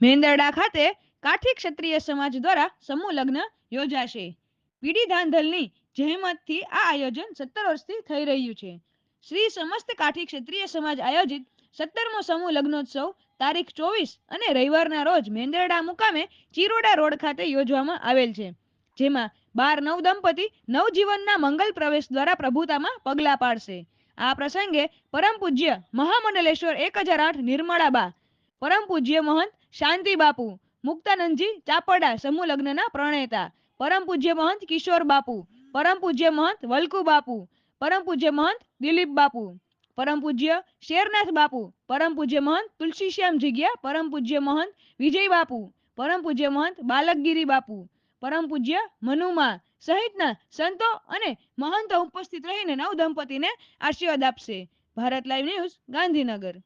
મેંદરડા ખાતે કાઠી ક્ષત્રિય સમાજ દ્વારા સમૂહ લગ્ન યોજાશે. પીડી ધાંધલની જહેમતથી આ આયોજન સત્તર વર્ષથી થઈ રહ્યું છે. શ્રી સમસ્ત કાઠી ક્ષત્રિય સમાજ આયોજિત સત્તરમો સમૂહ લગ્નોત્સવ તારીખ ચોવીસ અને રવિવારના રોજ મેંદરડા મુકામે ચિરોડા રોડ ખાતે યોજવામાં આવેલ છે. જેમાં બાર નવ દંપતી નવજીવનના મંગલ પ્રવેશ દ્વારા પ્રભુતામાં પગલાં પાડશે. આ પ્રસંગે પરમ પૂજ્ય મહામંડલેશ્વર એક હજાર આઠ નિર્મળાબા પરમ પૂજ્ય મહંત શાંતિ બાપુ, મુક્તાનંદજી ચાપડા સમૂહ લગ્નના પ્રણેતા, પરમ પૂજ્ય મહંત કિશોર બાપુ, પરમ પૂજ્ય મહંત વલકુ બાપુ, પરમ પૂજ્ય મહંત દિલીપ બાપુ, પરમ પૂજ્ય શેરનાથ બાપુ, પરમ પૂજ્ય મહંત તુલસીશ્યામ જગ્યા, પરમ પૂજ્ય મહંત વિજય બાપુ, પરમ પૂજ્ય મહંત બાલકગીરી બાપુ, પરમ પૂજ્ય મનુમા સહિતના સંતો અને મહંતો ઉપસ્થિત રહીને નવ દંપતીને આશીર્વાદ આપશે. Bharat live news Gandhinagar.